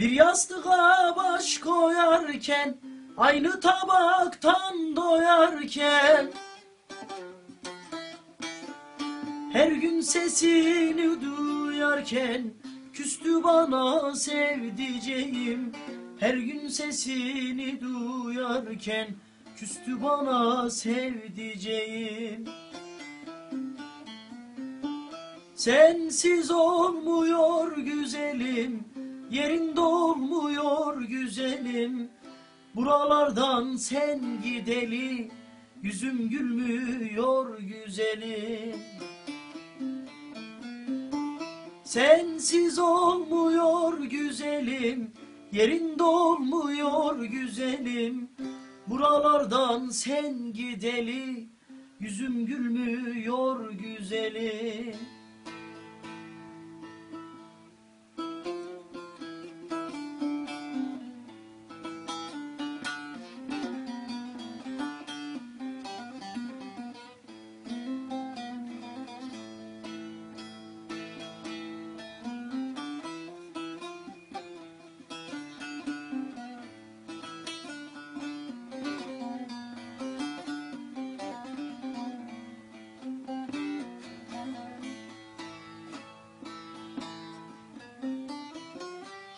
Bir yastığa baş koyarken Aynı tabaktan doyarken. Her gün sesini duyarken Küstü bana sevdiceğim. Her gün sesini duyarken Küstü bana sevdiceğim. Sensiz olmuyor güzelim Yerinde olmuyor güzelim. Buralardan sen gideli. Yüzüm gülmüyor güzelim. Sensiz olmuyor güzelim. Yerinde olmuyor güzelim. Buralardan sen gideli. Yüzüm gülmüyor güzelim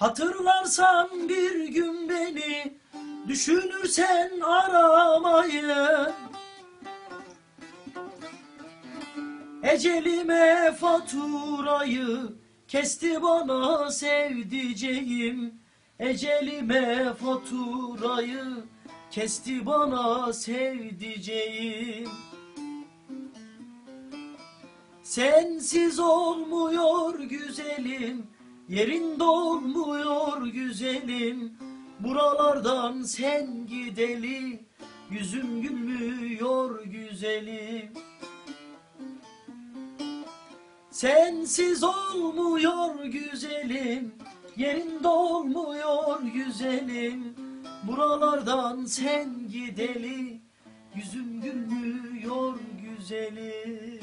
Hatırlarsan bir gün beni Düşünürsen aramayı Ecelime faturayı Kesti bana sevdiceğim. Ecelime faturayı Kesti bana sevdiceğim. Sensiz olmuyor güzelim Yerinde olmuyor güzelim Buralardan sen gideli Yüzüm gülmüyor güzelim. Sensiz olmuyor güzelim Yerinde olmuyor güzelim Buralardan sen gideli Yüzüm gülmüyor güzelim